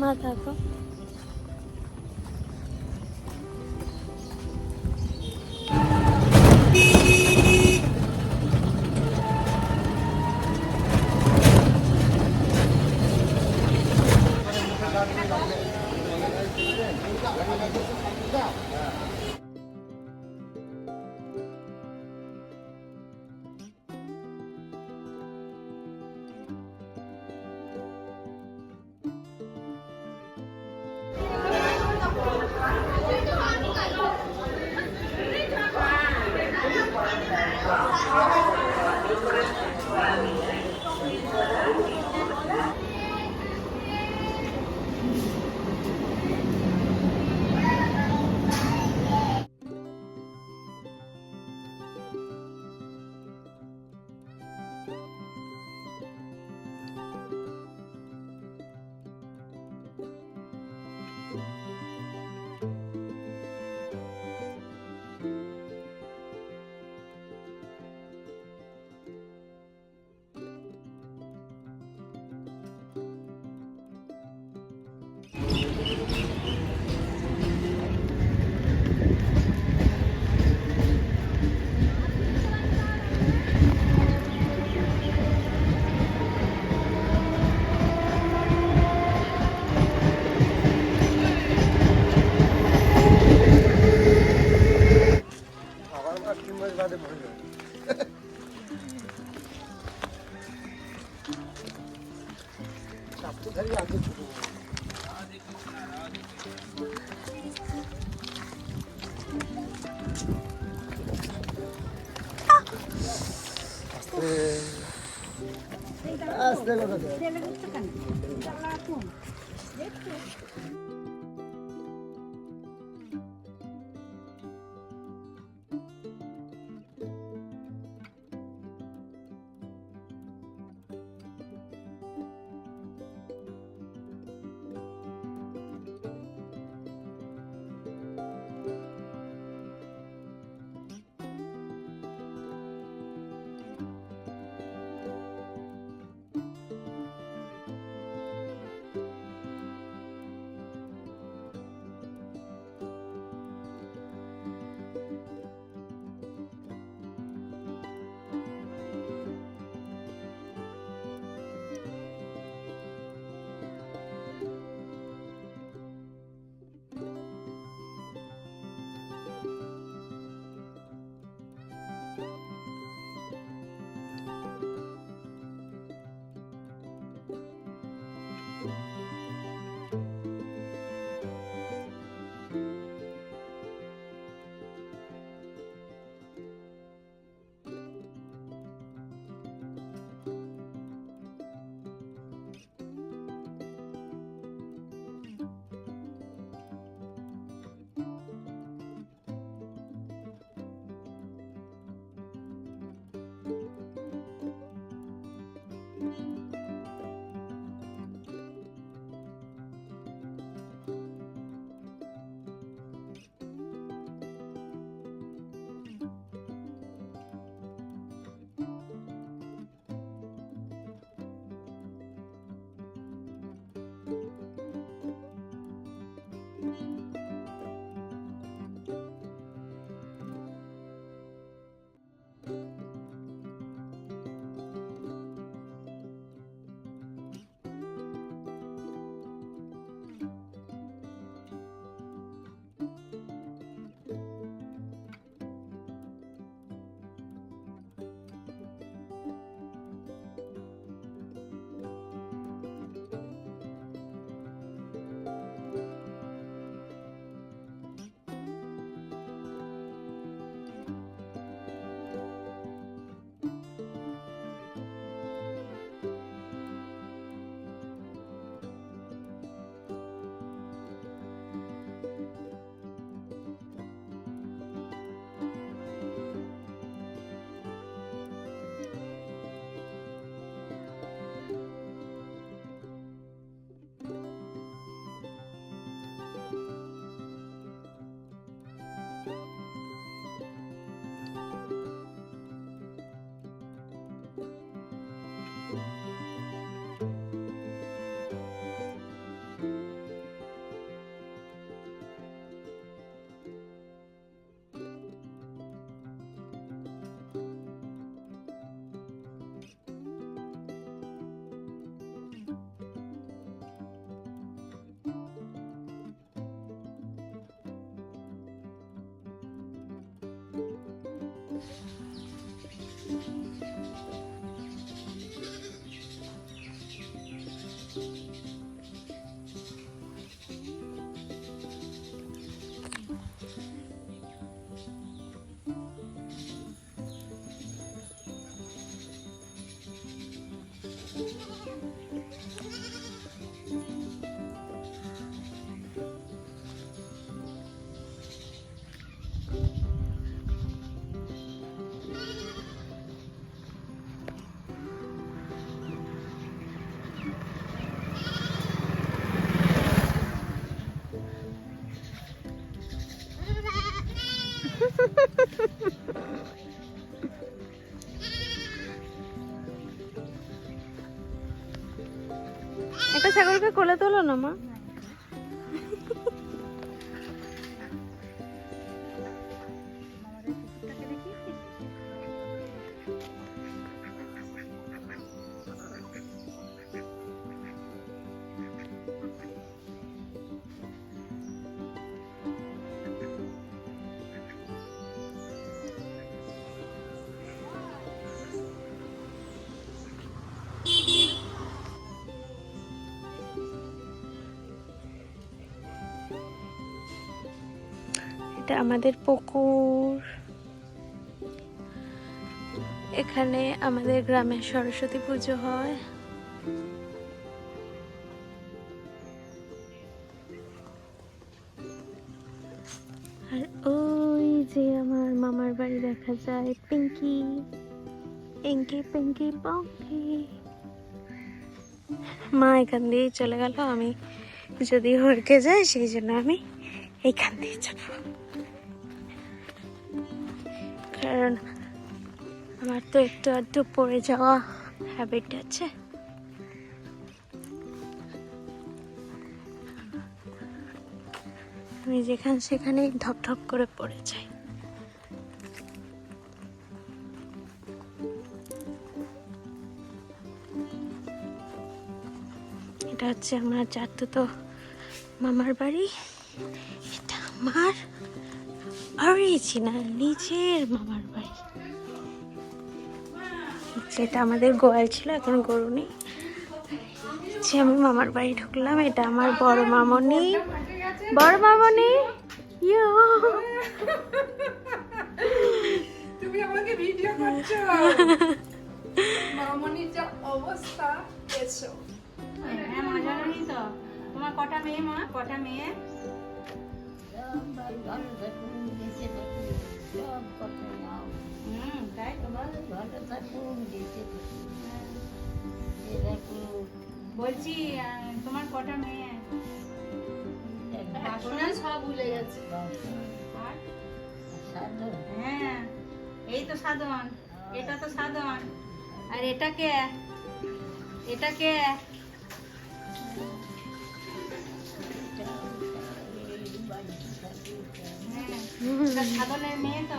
মা থাকো। আস্তে কথা একটা ছাগলকে কোলে তোলো না মা? এটা আমাদের পুকুর। এখানে আমাদের গ্রামে সরস্বতী পুজো হয়। আর ওই যে আমার মামার বাড়ি দেখা যায়, পিঙ্কি। পিঙ্কি পিঙ্কি, পঙ্কি। মা এখান দিয়েই চলে গেল, আমি যদি হরকে যায় সেই জন্য আমি এইখান দিয়ে যাব। কারণ আমার তো একটু আধটু পড়ে যাওয়া হ্যাবিট আছে। আমি যেখান সেখানেই ধপ ধপ করে পড়ে যাই। এটা হচ্ছে আমার চারতো মামার বাড়ি। এটা আমার অরিজিনাল নিজের মামার বাড়ি। যেটা আমাদের গোয়াল ছিল এখন গরু নেই। যে আমি মামার বাড়ি ঢুকলাম এটা আমার বড় মামনি। বড় মামনি ইয়ো। তুমি আমাকে ভিডিও করছ। মামনির যা অবস্থা এসো। হ্যাঁ জানি তো? তোমার কটা মেয়ে মা? কটা মেয়ে? তাই তো। বলছি তোমার কটা মেয়ে? সব ভুলে গেছে। আর? হ্যাঁ এই তো সাধন এটা তো সাধন আর এটা কে? এটা কে? হ্যাঁ, সাধনের মেয়ে তো।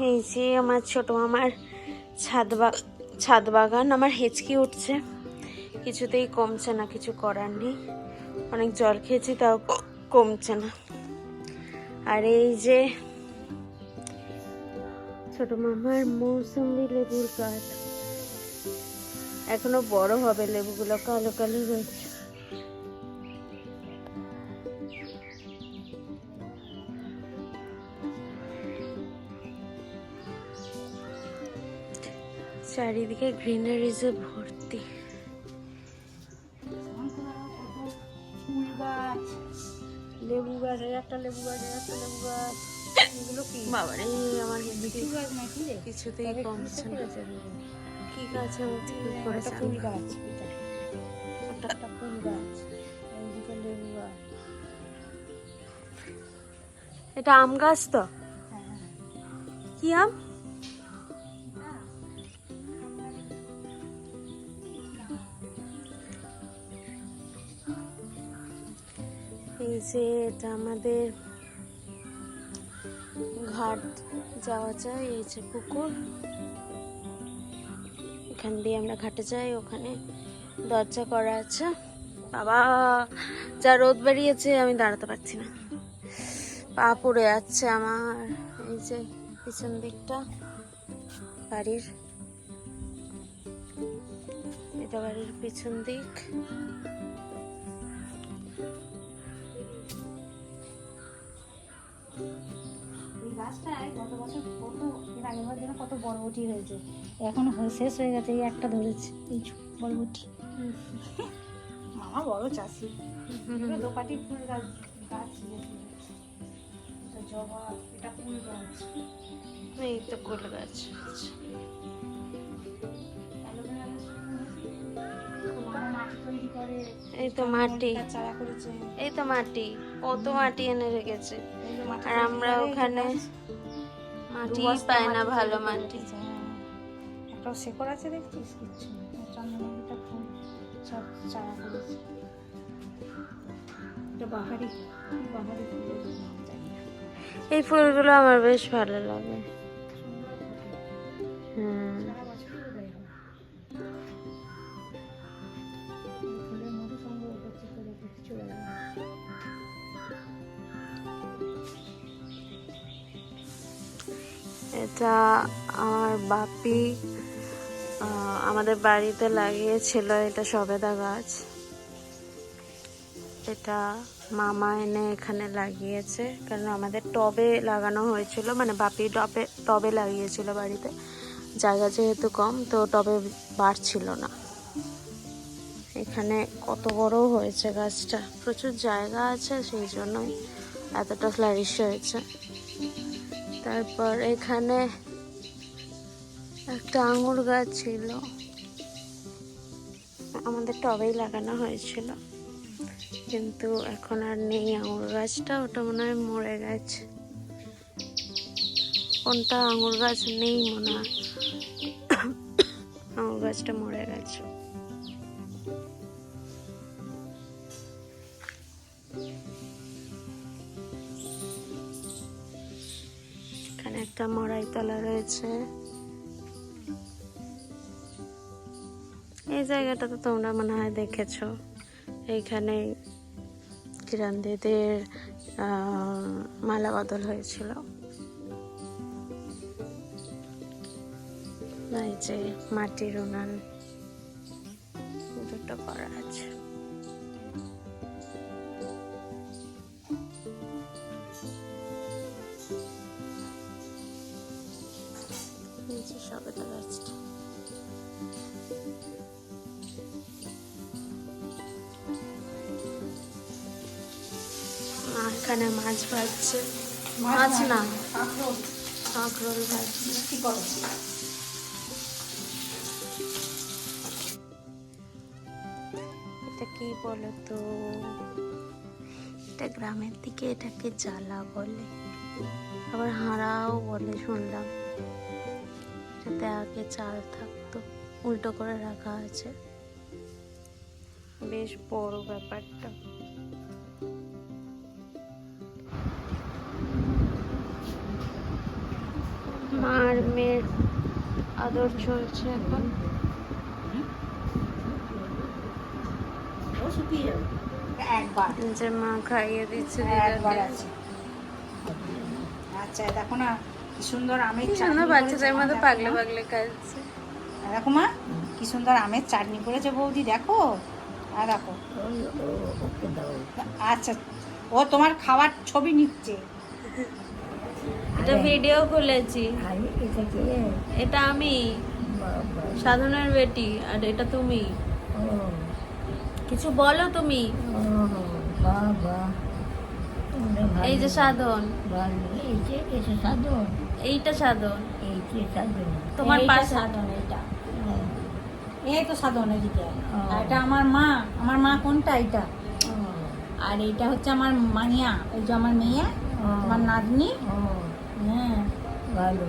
এই যে আমার ছোট মামার ছাদ বা- ছাদ বাগান, আমার হেঁচকি উঠছে। কিছুতেই কমছে না, কিছু করার নেই। অনেক জল খেয়েছি, তাও কমছে না। আর এই যে ছোট মামার মৌসুমি লেবুর গাছ। এখনও বড় হবে, লেবুগুলো কালো কালো রয়েছে চারিদিকে গ্রিনারিজে ভর্তি। ফুল গাছ লেবু গাছ একটা লেবু গাছ একটা লেবু গাছ এগুলো কি? বাবারে। আমার লিচু গাছ নাকি রে? কিছুতেই কমছে ফুল গাছ। কি করে ফুল গাছ। এটা একটা একটা ফুল গাছ। এইদিকে লেবু গাছ এটা আম গাছ তো? হ্যাঁ। কি আম? এই যে এটা আমাদের ঘাট যাওয়া যায়, এই যে পুকুর। এখান দিয়ে আমরা ঘাটে যাই, ওখানে দরজা করা আছে। বাবা, যা রোদ বেরিয়েছে, আমি দাঁড়াতে পারছি না। পা পড়ে যাচ্ছে আমার। এই যে পিছন দিকটা, বাড়ির এটা বাড়ির পিছন দিক। এই গত বছর কত এর আগের যেন কত বরবটি হয়েছে। এখন শেষ হয়ে গেছে এই একটা ধরেছে এই বরবটি মামা বড় চাষি। ফুল গাছ গাছ এটা জবা এটা ফুল গাছ। এই তো গোল গাছ। এই তো মাটি। এই তো মাটি কত মাটি এনে রেখেছে। আর আমরা ওখানে। মাটি পায় না ভালো মাটি হ্যাঁ। একটা শেকড় আছে দেখছিস কিচ্ছু। চন্দ্রমল্লিকা ফুল সব চারা করেছে এটা বাহারি বাহারি ফুলের নাম জানি না। এই ফুলগুলো আমার বেশ ভালো লাগে সুন্দর আমার বাপি আমাদের বাড়িতে লাগিয়েছিল এটা সবেদা গাছ। এটা মামা এনে এখানে লাগিয়েছে, কারণ আমাদের টবে লাগানো হয়েছিল মানে বাপি টবে টবে লাগিয়েছিল বাড়িতে। জায়গা যেহেতু কম, তো টবে বাড়ছিল না। এখানে কত বড় হয়েছে গাছটা? প্রচুর জায়গা আছে, সেই জন্যই এতটা ফ্লারিশ হয়েছে। তারপর এখানে একটা আঙুর গাছ ছিল। আমাদের টবেই লাগানো হয়েছিল। কিন্তু এখন আর নেই আঙুর গাছটা, ওটা মনে হয় মরে গেছে। কোনটা আঙুর গাছ নেই মনে হয়। আঙুর গাছটা মরে গেছে। এখানে একটা মরাই তলা রয়েছে। জায়গাটা তো তোমরা মনে হয় দেখেছ। এইখানে কিরানদিদের দিদির মালা বদল হয়েছিল। যে মাটির উনান, দুটো করা আছে। যে সবেদা গাছটা। এখানে মাছ ভাজছে। মাছ না। কাঁকরোল? ভাজছে। এটা কি বলো তো এটা গ্রামের দিকে এটাকে জ্বালা বলে। আবার হাঁড়াও বলে শুনলাম। এটাতে আগে চাল থাকতো। উল্টো করে রাখা আছে। বেশ বড় ব্যাপারটা। মার মেয়ের আদর চলছে এখন। যে মা খাইয়ে দিচ্ছে একবার আছে। আচ্ছা দেখো না কি সুন্দর আমের চাটনি বাচ্চাদের দেখো পাগলে। পাগলে খাচ্ছে। দেখো মা কি সুন্দর আমের চাটনি করেছে বৌদি দেখো। আর দেখো। আচ্ছা ও তোমার খাওয়ার ছবি নিচ্ছে। এটা ভিডিও খুলেছি। এটা আমি। সাধনার বেটি আর এটা তুমি। কিছু বলো তুমি। এই যে সাধন। ভালো। এই যে কিছু সাধন। এইটা সাধন। তোমার পাশে। সাধন এটা এই তো সাধন এদিকে। আর এটা আমার মা। আমার মা কোনটা এটা? আর এইটা হচ্ছে আমার মানিয়া। ওই যে আমার মেয়ে। ও, আমার নাতনি? হ্যাঁ। ভালো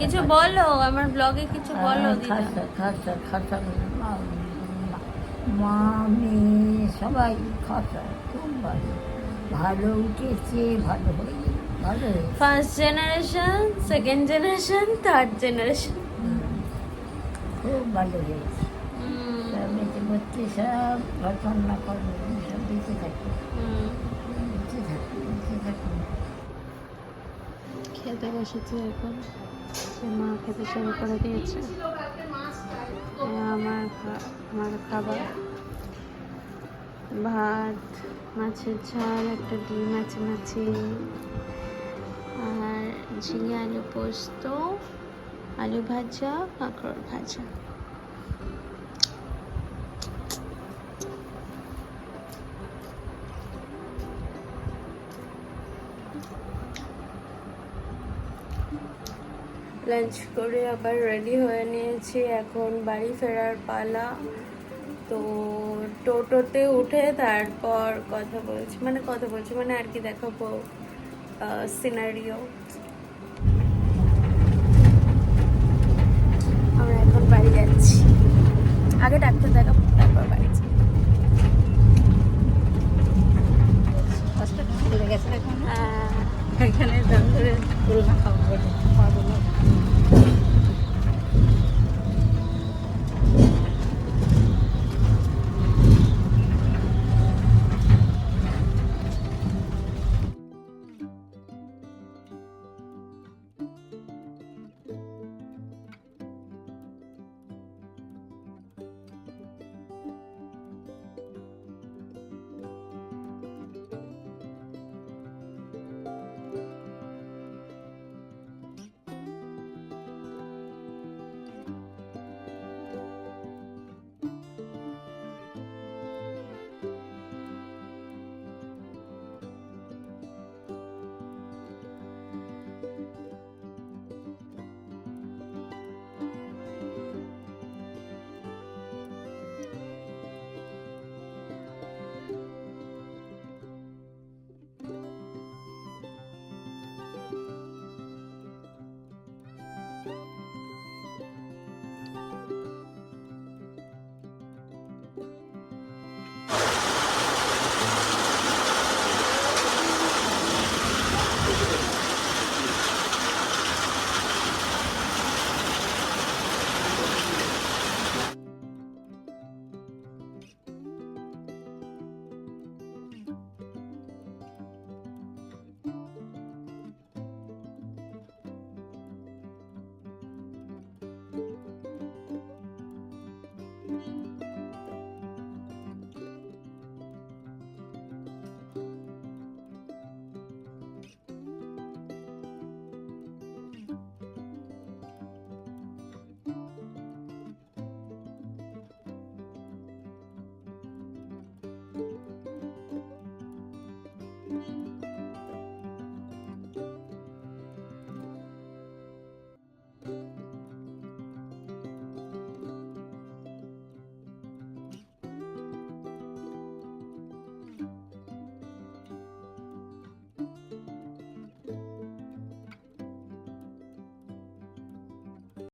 কিছু বলো আমার ব্লগে কিছু বলো হ্যাঁ, দিদা। খাসা খাসা খাসা মা মেয়ে সবাই খাসা খুব ভালো। ভালো উঠেছে ভালো হয়ে ভালো first generation second generation third generation খুব ভালো হয়েছে। সব বেঁচে বসছে সব ঘটনা কর্ম সব বেঁচে থাকে। খেতে বসেছি এখন। মা খেতে শুরু করে দিয়েছে। আমার আমার খাবার। ভাত, মাছের ঝাল, একটা ডিম আছে মাছি। আর ঝিঙে আলু পোস্ত, আলু ভাজা, কাঁকড় ভাজা। লাঞ্চ করে আবার রেডি হয়ে নিয়েছি। এখন বাড়ি ফেরার পালা। তো টোটোতে উঠে তারপর কথা বলছি। মানে কথা বলছি মানে আর কি দেখাবো সিনারিও আমরা এখন বাড়ি যাচ্ছি। আগে ডাক্তার দেখাবো।